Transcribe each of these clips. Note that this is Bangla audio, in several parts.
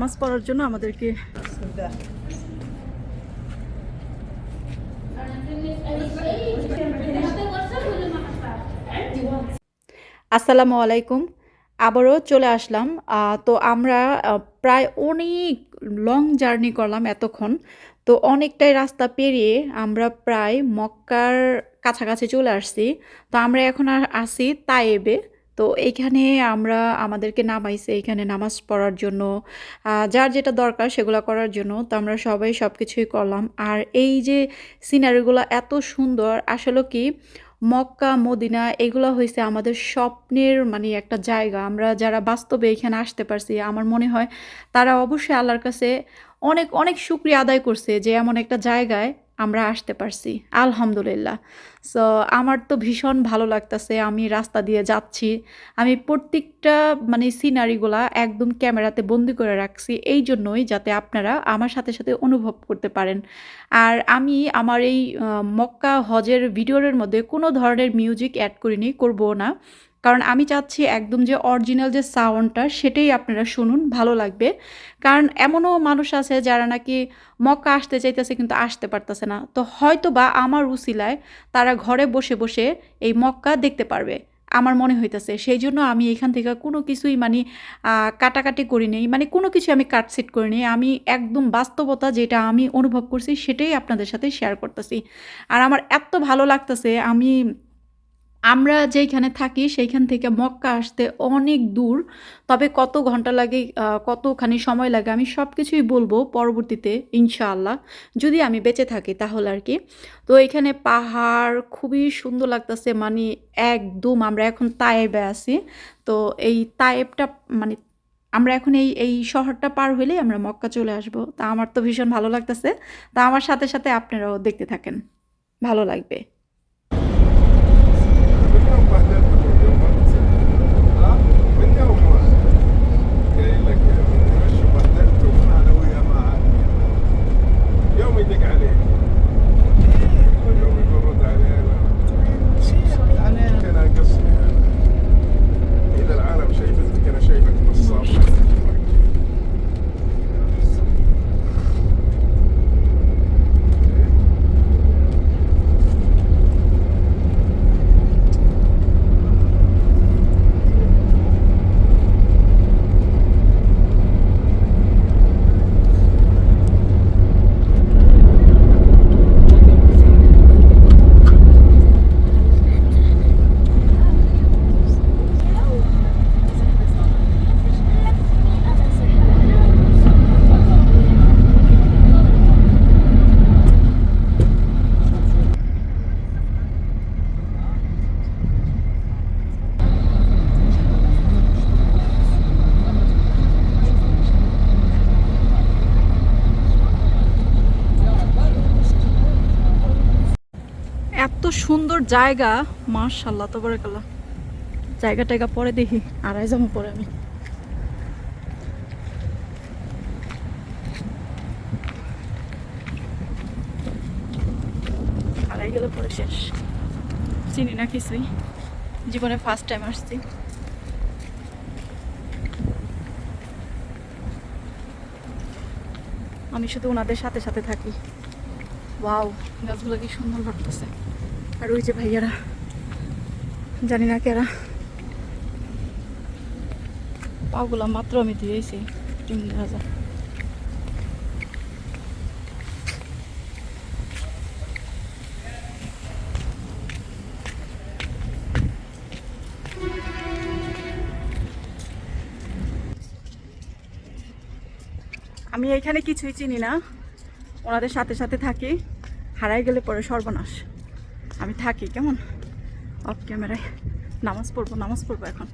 নামাজ পড়ার জন্য আমাদেরকে আসসালামু আলাইকুম। আবারও চলে আসলাম। তো আমরা প্রায় অনেক লং জার্নি করলাম এতক্ষণ। তো অনেকটাই রাস্তা পেরিয়ে আমরা প্রায় মক্কার কাছাকাছি চলে আসছি। তো আমরা এখন আর আসি তায়েবে তো এইখানে আমরা আমাদেরকে নামাইছে, এখানে নামাজ পড়ার জন্য। যার যেটা দরকার সেগুলো করার জন্য। তো আমরা সবাই সব কিছুই করলাম। আর এই যে সিনারিগুলো এত সুন্দর, আসলে কি মক্কা, মদিনা এগুলো হয়েছে আমাদের স্বপ্নের মানে একটা জায়গা। আমরা যারা বাস্তবে এখানে আসতে পারছি, আমার মনে হয় তারা অবশ্যই আল্লাহর কাছে অনেক অনেক শুক্রিয়া আদায় করছে যে এমন একটা জায়গায় আমরা আসতে পারছি, আলহামদুলিল্লাহ। সো আমার তো ভীষণ ভালো লাগতেছে, আমি রাস্তা দিয়ে যাচ্ছি। আমি প্রত্যেকটা মানে সিনারিগুলা একদম ক্যামেরাতে বন্দি করে রাখছি, এই জন্যই যাতে আপনারা আমার সাথে সাথে অনুভব করতে পারেন। আর আমি আমার এই মক্কা হজের ভিডিওর মধ্যে কোনো ধরনের মিউজিক অ্যাড করিনি, করব না। কারণ আমি চাচ্ছি একদম যে অরিজিনাল যে সাউন্ডটা সেটাই আপনারা শুনুন, ভালো লাগবে। কারণ এমনও মানুষ আছে যারা নাকি মক্কা আসতে চাইতেছে কিন্তু আসতে পারতেছে না। তো হয়তো বা আমার উসিলায় তারা ঘরে বসে বসে এই মক্কা দেখতে পারবে, আমার মনে হইতেছে। সেই জন্য আমি এখান থেকে কোনো কিছুই মানে কাটাকাটি করি নেই। মানে কোনো কিছু আমি কাটসিট করি নেই। আমি একদম বাস্তবতা যেটা আমি অনুভব করছি, সেটাই আপনাদের সাথে শেয়ার করতেছি। আর আমার এত ভালো লাগতেছে, আমি আমরা যেইখানে থাকি, সেইখান থেকে মক্কা আসতে অনেক দূর। তবে কত ঘণ্টা লাগে কতখানি সময় লাগে আমি সব কিছুই বলব পরবর্তীতে, ইনশাআল্লাহ। যদি আমি বেঁচে থাকি তাহলে আর কি। তো এখানে পাহাড় খুবই সুন্দর লাগতেছে মানে একদম আমরা এখন তায়েবে আছি। তো এই তায়েবটা মানে আমরা এখন এই এই শহরটা পার হইলেই আমরা মক্কা চলে আসব। তা আমার তো ভীষণ ভালো লাগতেছে। তা আমার সাথে সাথে আপনারাও দেখতে থাকেন। ভালো লাগবে। عليه. জায়গা মার্শাল্লাহ কালা জায়গা টায়গা পরে দেখি, আড়াই যাব পরে আমি। চিনি না কিছুই। জীবনে ফার্স্ট টাইম আসছি। আমি শুধু ওনাদের সাথে সাথে থাকি। ওয়াও গাছগুলো কি সুন্দর লাগতেছে। আর ওই যে ভাইয়ারা, জানি না কেরা। পাগুলা মাত্র আমি দিয়েছি, তিন হাজার। আমি এখানে কিছুই চিনি না, ওনাদের সাথে সাথে থাকি, হারাই গেলে পরে সর্বনাশ। আমি থাকি, কেমন? অফ ক্যামেরায় নামাজ পড়ব নামাজ পড়ব এখন।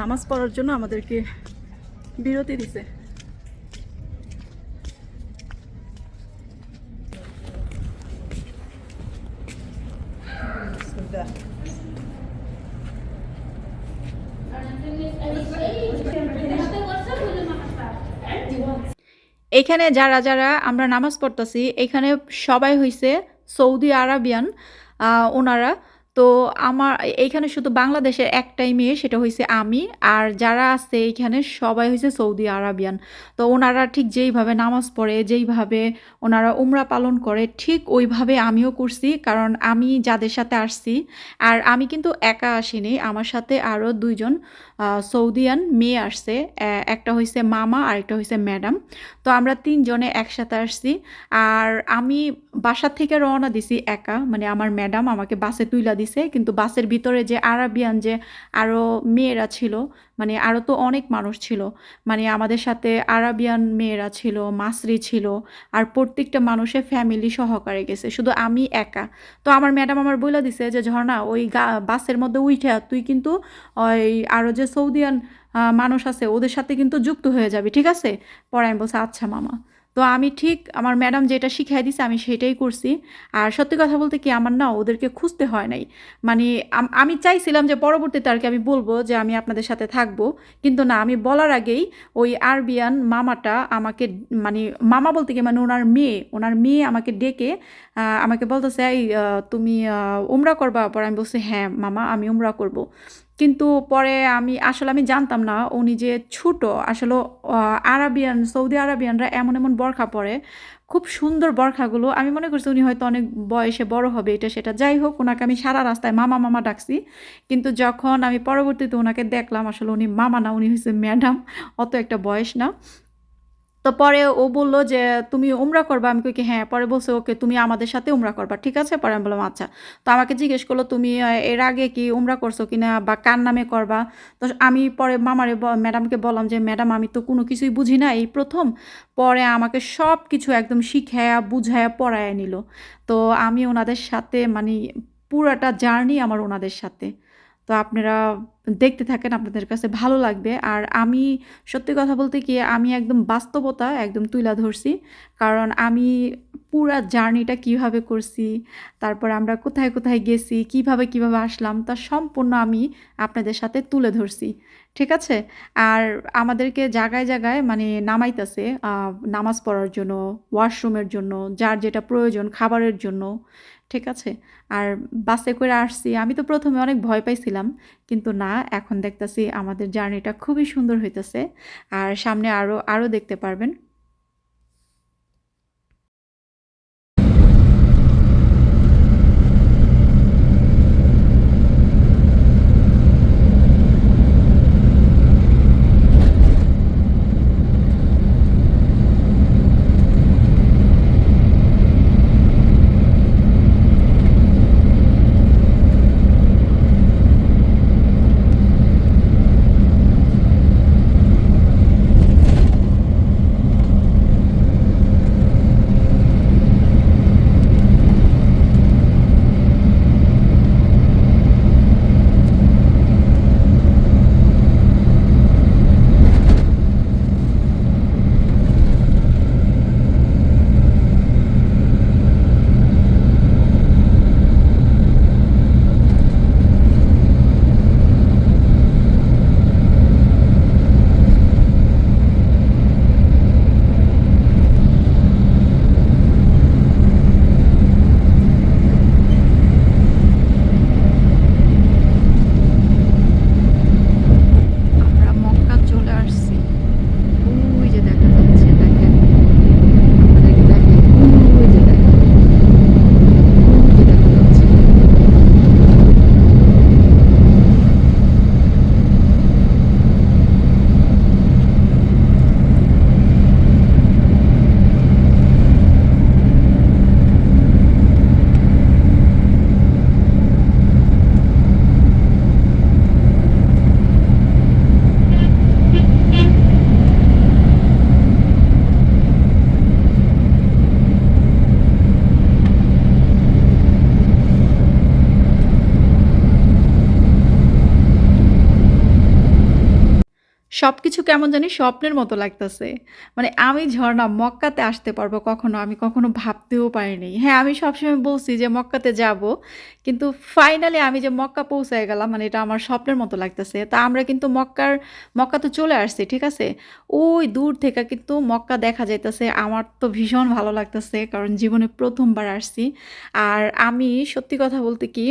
নামাজ পড়ার জন্য আমাদেরকে বিরতি দিছে। এখানে যারা যারা আমরা নামাজ পড়তেছি এখানে সবাই হইছে সৌদি আরবিয়ান ওনারা। তো আমার এইখানে শুধু বাংলাদেশের একটাই মেয়ে সেটা হইছে আমি। আর যারা আছে এইখানে সবাই হয়েছে সৌদি আরাবিয়ান। তো ওনারা ঠিক যেইভাবে নামাজ পড়ে, যেইভাবে ওনারা উমরা পালন করে ঠিক ওইভাবে আমিও করছি। কারণ আমি যাদের সাথে আসছি আর আমি কিন্তু একা আসিনি। আমার সাথে আরও ২ জন আ সৌদিয়ান মেয়ে আসছে। একটা হইছে মামা আর একটা হইছে ম্যাডাম। তো আমরা তিনজনে একসাথে আসছি। আর আমি বাসা থেকে রওনা দিছি একা। মানে আমার ম্যাডাম আমাকে বাসে তুইলা দিছে। কিন্তু বাসের ভিতরে যে আরাবিয়ান যে আরও মেয়েরা ছিল, মানে আরও তো অনেক মানুষ ছিল। মানে আমাদের সাথে আরাবিয়ান মেয়েরা ছিল, মাসরি ছিল। আর প্রত্যেকটা মানুষের ফ্যামিলি সহকারে গেছে। শুধু আমি একা। তো আমার ম্যাডাম আমার বইলা দিছে যে, "ঝর্ণা ওই বাসের মধ্যে উইঠা তুই কিন্তু ওই আরও যে সৌদিয়ান মানুষ আছে ওদের সাথে কিন্তু যুক্ত হয়ে যাবি। ঠিক আছে?" পরে আমি বলছি, "আচ্ছা মামা।" তো আমি ঠিক আমার ম্যাডাম যেটা শিখাই দিছে আমি সেটাই করছি। আর সত্যি কথা বলতে কি আমার না ওদেরকে খুঁজতে হয় নাই। মানে আমি চাইছিলাম যে পরবর্তীতে আরকি আমি বলব যে, "আমি আপনাদের সাথে থাকব।" কিন্তু না আমি বলার আগেই ওই আরবিয়ান মামাটা আমাকে মানে মামা বলতে কি মানে ওনার মেয়ে, ওনার মেয়ে আমাকে ডেকে আমাকে বলতেছে, "এই তুমি উমরা করবা?" পরে আমি বলছি, "হ্যাঁ মামা আমি উমরা করব।" কিন্তু পরে আমি আসলে আমি জানতাম না উনি যে ছোট আসলে আরবিয়ান সৌদি আরাবিয়ানরা এমন, এমন বরখা পরে। খুব সুন্দর বরখাগুলো। আমি মনে করছি উনি হয়তো অনেক বয়সে বড় হবে এটা সেটা। যাই হোক ওনাকে আমি সারা রাস্তায় মামা, মামা ডাকছি। কিন্তু যখন আমি পরবর্তীতে ওনাকে দেখলাম আসলে উনি মামা না উনি হয়েছে ম্যাডাম। অত একটা বয়স না। তো পরে ও বলল যে, "তুমি উমরা করবা?" আমি কই কি, "হ্যাঁ।" পরে বলছে, "ওকে তুমি আমাদের সাথে উমরা করবা। ঠিক আছে?" পরে আমি বললাম, "আচ্ছা।" তো আমাকে জিজ্ঞেস করল "তুমি এর আগে কি উমরা করছ কিনা বা কার নামে করবা?" তো আমি পরে মামারে ম্যাডামকে বললাম যে, "ম্যাডাম আমি তো কোনো কিছুই বুঝি না এই প্রথম পরে আমাকে সব কিছু একদম শিখায়া, বুঝায়া, পড়ায়া নিল। তো আমি ওনাদের সাথে মানে পুরাটা জার্নি আমার ওনাদের সাথে। তো আপনারা দেখতে থাকেন আপনাদের কাছে ভালো লাগবে। আর আমি সত্যি কথা বলতে কি আমি একদম বাস্তবতা একদম তুইলা ধরছি। কারণ আমি পুরা জার্নিটা কীভাবে করছি, তারপর আমরা কোথায়, কোথায় গেছি, কীভাবে, কীভাবে আসলাম তা সম্পূর্ণ আমি আপনাদের সাথে তুলে ধরছি। ঠিক আছে? আর আমাদেরকে জায়গায়, জায়গায় মানে নামাইতেছে নামাজ পড়ার জন্য, ওয়াশরুমের জন্য, যার যেটা প্রয়োজন খাবারের জন্য। ঠিক আছে? আর বাসে করে আসছি। আমি তো প্রথমে অনেক ভয় পাইছিলাম। কিন্তু না, এখন দেখতেছি আমাদের জার্নিটা খুবই সুন্দর হইতেছে। আর সামনে আরও আরও দেখতে পারবেন। সবকিছু কেমন জানি স্বপ্নের মতো লাগতেছে। মানে আমি ঝর্ণা মক্কাতে আসতে পারব কখনো, আমি কখনো ভাবতেও পারিনি। হ্যাঁ, আমি সবসময় বলছি যে মক্কাতে যাব। কিন্তু ফাইনালি আমি যে মক্কা পৌঁছায় গেলাম মানে এটা আমার স্বপ্নের মতো লাগতেছে। তা আমরা কিন্তু মক্কার মক্কা তো চলে আসছি, ঠিক আছে? ওই দূর থেকে কিন্তু মক্কা দেখা যাইতেছে। আমার তো ভীষণ ভালো লাগতেছে কারণ জীবনে প্রথমবার আসছি। আর আমি সত্যি কথা বলতে কি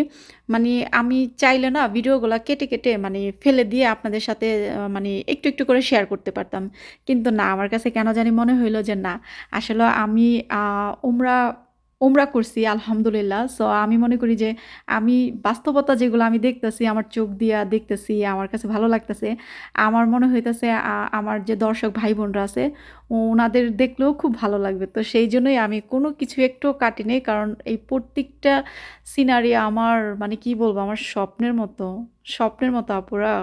মানে আমি চাইলে না ভিডিওগুলো কেটে, কেটে মানে ফেলে দিয়ে আপনাদের সাথে মানে একটু, একটু করে শেয়ার করতে পারতাম। কিন্তু না আমার কাছে কেন জানি মনে হইল যে না, আসলে আমি উমরা উমরা করছি আলহামদুলিল্লাহ। সো আমি মনে করি যে আমি বাস্তবতা যেগুলো আমি দেখতেছি, আমার চোখ দিয়া দেখতেছি, আমার কাছে ভালো লাগতেছে। আমার মনে হইতেছে আমার যে দর্শক ভাই-বোনরা আছে, ওনাদের দেখলেও খুব ভালো লাগবে। তো সেই জন্যই আমি কোনো কিছু একটুও কাটি নাই। কারণ এই প্রত্যেকটা সিনারি আমার মানে কি বলব আমার স্বপ্নের মতো, স্বপ্নের মতো আপুরা।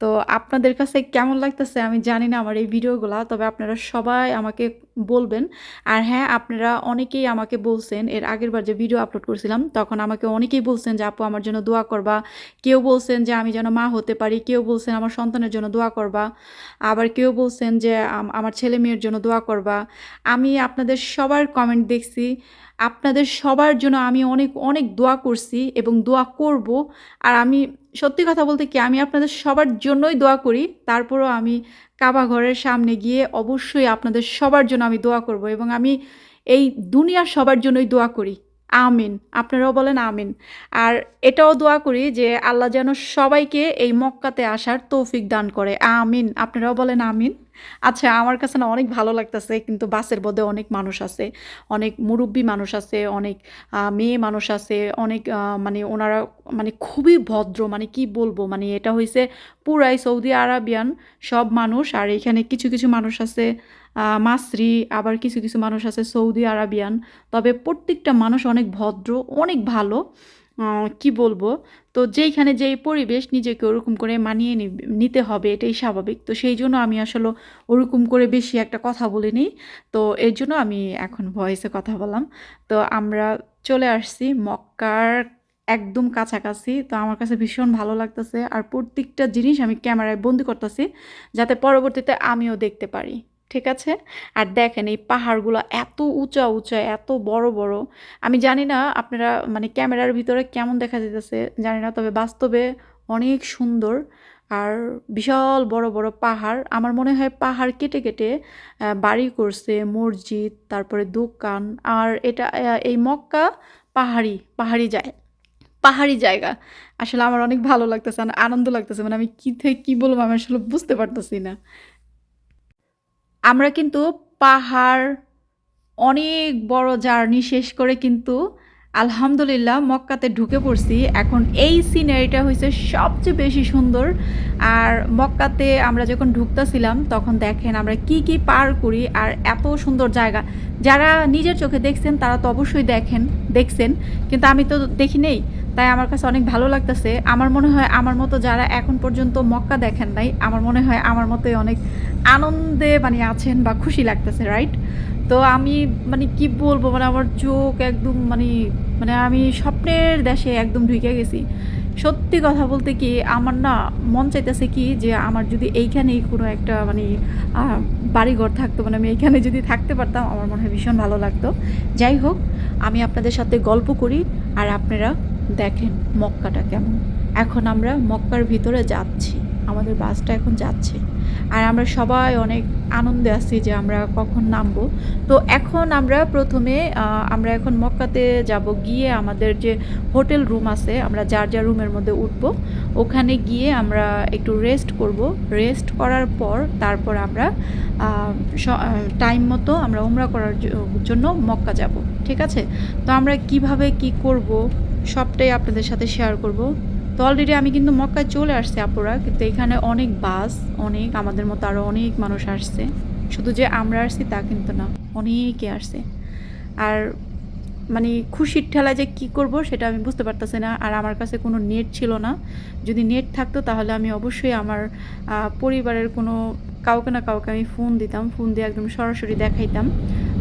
তো আপনাদের কাছে কেমন লাগতেছে আমি জানি না আমার এই ভিডিওগুলা। তবে আপনারা সবাই আমাকে বলবেন। আর হ্যাঁ, আপনারা অনেকেই আমাকে বলছেন এর আগেরবার যে ভিডিও আপলোড করছিলাম তখন আমাকে অনেকেই বলছেন যে আপু আমার জন্য দোয়া করবা। কেউ বলছেন যে আমি যেন মা হতে পারি, কেউ বলছেন আমার সন্তানের জন্য দোয়া করবা। আবার কেউ বলছেন যে আম আমার ছেলে-মেয়ের জন্য দোয়া করবা। আমি আপনাদের সবার কমেন্ট দেখছি। আপনাদের সবার জন্য আমি অনেক, অনেক দোয়া করছি এবং দোয়া করব। আর আমি সত্যি কথা বলতে কি আমি আপনাদের সবার জন্যই দোয়া করি। তারপরেও আমি কাবা ঘরের সামনে গিয়ে অবশ্যই আপনাদের সবার জন্য আমি দোয়া করব এবং আমি এই দুনিয়ার সবার জন্যই দোয়া করি। আমিন। আপনারাও বলেন আমিন। আর এটাও দোয়া করি যে আল্লাহ যেন সবাইকে এই মক্কাতে আসার তৌফিক দান করে। আমিন। আপনারাও বলেন আমিন। আচ্ছা আমার কাছে না অনেক ভালো লাগতেছে কিন্তু বাসের মধ্যে অনেক মানুষ আছে। অনেক মুরব্বী মানুষ আছে, অনেক মেয়ে মানুষ আছে, অনেক মানে ওনারা মানে খুবই ভদ্র মানে কি বলব মানে এটা হইছে পুরাই সৌদি আরাবিয়ান সব মানুষ। আর এখানে কিছু, কিছু মানুষ আছে মাসরি আবার কিছু, কিছু মানুষ আছে সৌদি আরাবিয়ান। তবে প্রত্যেকটা মানুষ অনেক ভদ্র, অনেক ভালো। কি বলব? তো যেইখানে যেই পরিবেশ নিজেকে ওরকম করে মানিয়ে নিতে হবে এটাই স্বাভাবিক। তো সেই জন্য আমি আসলে ওরকম করে বেশি একটা কথা বলিনি। তো এর জন্য আমি এখন ভয়েসে কথা বললাম। তো আমরা চলে আসছি মক্কার একদম কাছাকাছি। তো আমার কাছে ভীষণ ভালো লাগতেছে। আর প্রত্যেকটা জিনিস আমি ক্যামেরায় বন্দি করতেছি, যাতে পরবর্তীতে আমিও দেখতে পারি। ঠিক আছে? আর দেখেন এই পাহাড়গুলো এত উঁচা, উঁচা, এত বড়, বড়। আমি জানি না আপনারা মানে ক্যামেরার ভিতরে কেমন দেখা যাইতেছে জানি না। তবে বাস্তবে অনেক সুন্দর। আর বিশাল বড়, বড় পাহাড়। আমার মনে হয় পাহাড় কেটে, কেটে বাড়ি করছে, মসজিদ, তারপরে দোকান। আর এটা এই মক্কা পাহাড়ি, পাহাড়ি যায় পাহাড়ি জায়গা। আসলে আমার অনেক ভালো লাগতেছে, আনন্দ লাগতেছে। মানে আমি কী থেকে কী বলব আমি আসলে বুঝতে পারতেছি না। আমরা কিন্তু পাহাড় অনেক বড় জার্নি শেষ করে কিন্তু আলহামদুলিল্লাহ মক্কাতে ঢুকে পড়ছি। এখন এই সিনারিটা হয়েছে সবচেয়ে বেশি সুন্দর। আর মক্কাতে আমরা যখন ঢুকতেছিলাম তখন দেখেন আমরা কি, কি পার করি আর এত সুন্দর জায়গা। যারা নিজের চোখে দেখছেন তারা তো অবশ্যই দেখেন দেখছেন। কিন্তু আমি তো দেখি নাই। তাই আমার কাছে অনেক ভালো লাগতেছে। আমার মনে হয় আমার মতো যারা এখন পর্যন্ত মক্কা দেখেন নাই, আমার মনে হয় আমার মতোই অনেক আনন্দে মানে আছেন বা খুশি লাগতেছে, রাইট? তো আমি মানে কি বলব মানে আমার চোখ একদম মানে মানে আমি স্বপ্নের দেশে একদম ঢুকে গেছি। সত্যি কথা বলতে কি, আমার না মন চাইতেছে কি যে আমার যদি এইখানেই কোনো একটা মানে বাড়িঘর থাকতো মানে আমি এইখানে যদি থাকতে পারতাম, আমার মনে হয় ভীষণ ভালো লাগতো। যাই হোক, আমি আপনাদের সাথে গল্প করি আর আপনারা দেখেন মক্কাটা কেমন। এখন আমরা মক্কার ভিতরে যাচ্ছি। আমাদের বাসটা এখন যাচ্ছে। আর আমরা সবাই অনেক আনন্দে আছি যে আমরা কখন নামবো। তো এখন আমরা প্রথমে আমরা এখন মক্কাতে যাব গিয়ে আমাদের যে হোটেল রুম আছে আমরা যার, যার রুমের মধ্যে উঠবো। ওখানে গিয়ে আমরা একটু রেস্ট করব। রেস্ট করার পর তারপর আমরা টাইম মতো আমরা উমরা করার জন্য মক্কা যাব ঠিক আছে? তো আমরা কীভাবে কি করব সবটাই আপনাদের সাথে শেয়ার করব। তো অলরেডি আমি কিন্তু মক্কায় চলে আসছি আপুরা। কিন্তু এখানে অনেক বাস, অনেক আমাদের মতো আরও অনেক মানুষ আসছে। শুধু যে আমরা আসছি তা কিন্তু না। অনেকে আসছে। আর মানে খুশির ঠেলায় যে কি করব সেটা আমি বুঝতে পারতেছি না। আর আমার কাছে কোনো নেট ছিল না। যদি নেট থাকতো তাহলে আমি অবশ্যই আমার পরিবারের কোনো কাউকে না কাউকে আমি ফোন দিতাম। ফোন দিয়ে একদম সরাসরি দেখাইতাম।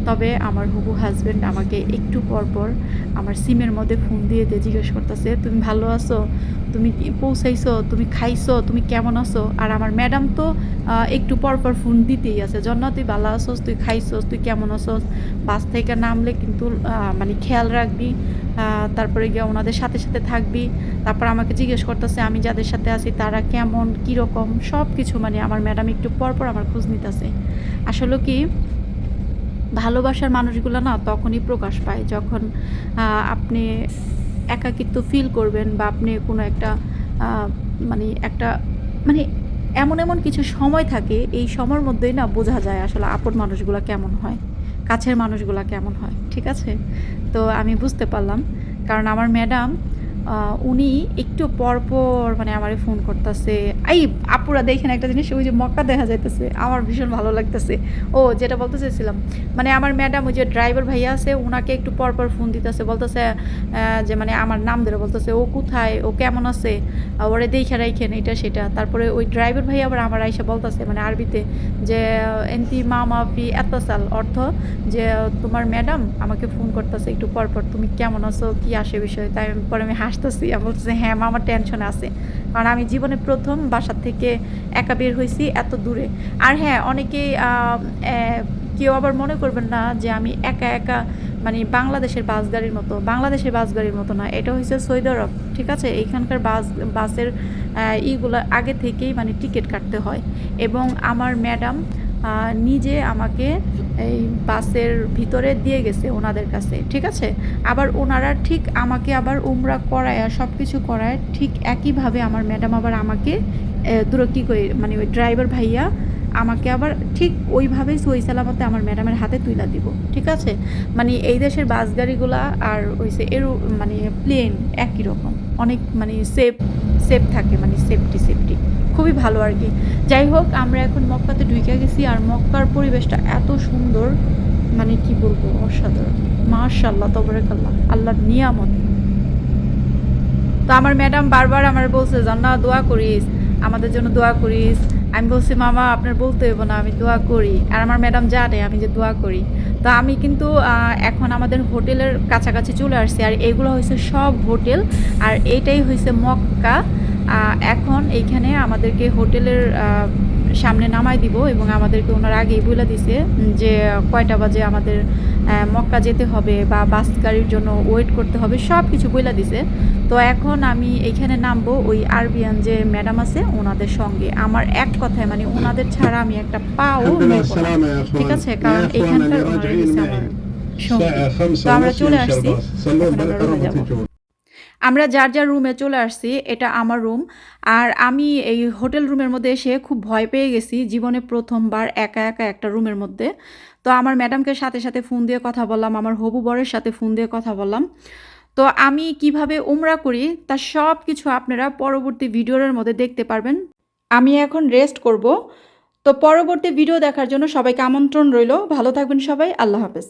তবে আমার হবু হাসব্যান্ড আমাকে একটু পর, পর আমার সিমের মধ্যে ফোন দিয়ে, দিয়ে জিজ্ঞেস করতেছে, "তুমি ভালো আছো? তুমি পৌঁছাইছো? তুমি খাইছো? তুমি কেমন আছো? আর আমার ম্যাডাম তো একটু পর পর ফোন দিতেই আছে জন্য তুই ভালো আছোস? তুই খাইছোস? তুই কেমন আছোস? বাস থেকে নামলে কিন্তু মানে খেয়াল রাখবি তারপরে গিয়ে ওনাদের সাথে সাথে থাকবি। তারপর আমাকে জিজ্ঞেস করতেছে আমি যাদের সাথে আছি তারা কেমন? কীরকম? সব কিছু মানে আমার ম্যাডাম একটু পর পর আমার খোঁজ নিতেছে। আসলে কি ভালোবাসার মানুষগুলো না তখনই প্রকাশ পায় যখন আপনি একাকিত্ব ফিল করবেন বা আপনি কোনো একটা মানে একটা মানে এমন এমন কিছু সময় থাকে, এই সময়ের মধ্যেই না বোঝা যায় আসলে আপন মানুষগুলো কেমন হয়, কাছের মানুষগুলো কেমন হয়, ঠিক আছে? তো আমি বুঝতে পারলাম। কারণ আমার ম্যাডাম উনি একটু পর পর মানে আমারে ফোন করতেছে। এই আপুরা দেখেন একটা জিনিস, ওই যে মক্কা দেখা যাইতেছে। আমার ভীষণ ভালো লাগতেছে। ও, যেটা বলতে চাইছিলাম মানে আমার ম্যাডাম ওই যে ড্রাইভার ভাইয়া আছে ওনাকে একটু পর পর ফোন দিতেছে। বলতেছে যে মানে আমার নাম ধরে বলতেছে, ও কোথায়? ও কেমন আছে? ওরে দেখে রাখেন এটা সেটা। তারপরে ওই ড্রাইভার ভাই আবার আমার আইসা বলতেছে মানে আরবিতে, যে, এনতি মা মাফি এতাসাল। অর্থ যে, তোমার ম্যাডাম আমাকে ফোন করতেছে একটু পর পর, তুমি কেমন আছো? কি আসে বিষয়ে? তাই পরে আমি হাসতেছি আমি বলতেছি হ্যাঁ মা, আমার টেনশন আছে। কারণ আমি জীবনে প্রথম বাসার থেকে একা বের হয়েছি এত দূরে। আর হ্যাঁ অনেকেই কেউ আবার মনে করবেন না যে আমি একা একা মানে বাংলাদেশের বাস গাড়ির মতো, বাংলাদেশের বাস গাড়ির মতো না। এটা হচ্ছে সৌদি আরব, ঠিক আছে? এইখানকার বাস, বাসের ইগুলো আগে থেকেই মানে টিকিট কাটতে হয়। এবং আমার ম্যাডাম নিজে আমাকে এই বাসের ভিতরে দিয়ে গেছে ওনাদের কাছে ঠিক আছে? আবার ওনারা ঠিক আমাকে আবার উমরা করায় সব কিছু করায় ঠিক একইভাবে আমার ম্যাডাম আবার আমাকে আহ, দূর কী করে মানে ওই ড্রাইভার ভাইয়া আমাকে আবার ঠিক ওইভাবেই সই সালামতে আমার ম্যাডামের হাতে তুইলা দিব ঠিক আছে? মানে এই দেশের বাস গাড়িগুলা আর ওই যে এরো মানে প্লেন একই রকম অনেক মানে সেফ সেফ থাকে মানে সেফটি সেফটি। খুবই ভালো আর কি। যাই হোক, আমরা এখন মক্কাতে ঢুকে গেছি আর মক্কার পরিবেশটা এত সুন্দর মানে কি বলব, অসাধারণ। মাশাল্লাহ তবরেকাল্লাহ, আল্লাহর নিয়ামত। তো আমার ম্যাডাম বারবার আমার বলছে জান্না দোয়া করিস, আমাদের জন্য দোয়া করিস। আমি বলছি, মামা, আপনার বলতে হইব না, আমি দোয়া করি। আর আমার ম্যাডাম জানে আমি যে দোয়া করি। তো আমি কিন্তু এখন আমাদের হোটেলের কাছাকাছি চলে আসছি। আর এগুলো হয়েছে সব হোটেল, আর এইটাই হয়েছে মক্কা। এখন এইখানে আমাদেরকে হোটেলের সামনে নামাই দিব এবং আমাদেরকে ওনার আগেই বলে দিছে যে কয়টা বাজে আমাদের মক্কা যেতে হবে বা বাস গাড়ির জন্য ওয়েট করতে হবে সব কিছু বলে দিছে। তো এখন আমি এইখানে নামবো ওই আরবিয়ান যে ম্যাডাম আছে ওনাদের সঙ্গে। আমার এক কথায় মানে ওনাদের ছাড়া আমি একটা পাও ঠিক আছে? কারণ এখানকার তো আমরা চলে আসছি। আমরা যার যার রুমে চলে আসছি, এটা আমার রুম আর আমি এই হোটেল রুমের মধ্যে এসে খুব ভয় পেয়ে গেছি জীবনে প্রথমবার একা একা একটা রুমের মধ্যে। তো আমার ম্যাডামকে সাথে সাথে ফোন দিয়ে কথা বললাম, আমার হবু বরের সাথে ফোন দিয়ে কথা বললাম। তো আমি কীভাবে উমরা করি তার সব কিছু আপনারা পরবর্তী ভিডিওর মধ্যে দেখতে পারবেন। আমি এখন রেস্ট করব। তো পরবর্তী ভিডিও দেখার জন্য সবাইকে আমন্ত্রণ রইল। ভালো থাকবেন সবাই, আল্লাহ হাফেজ।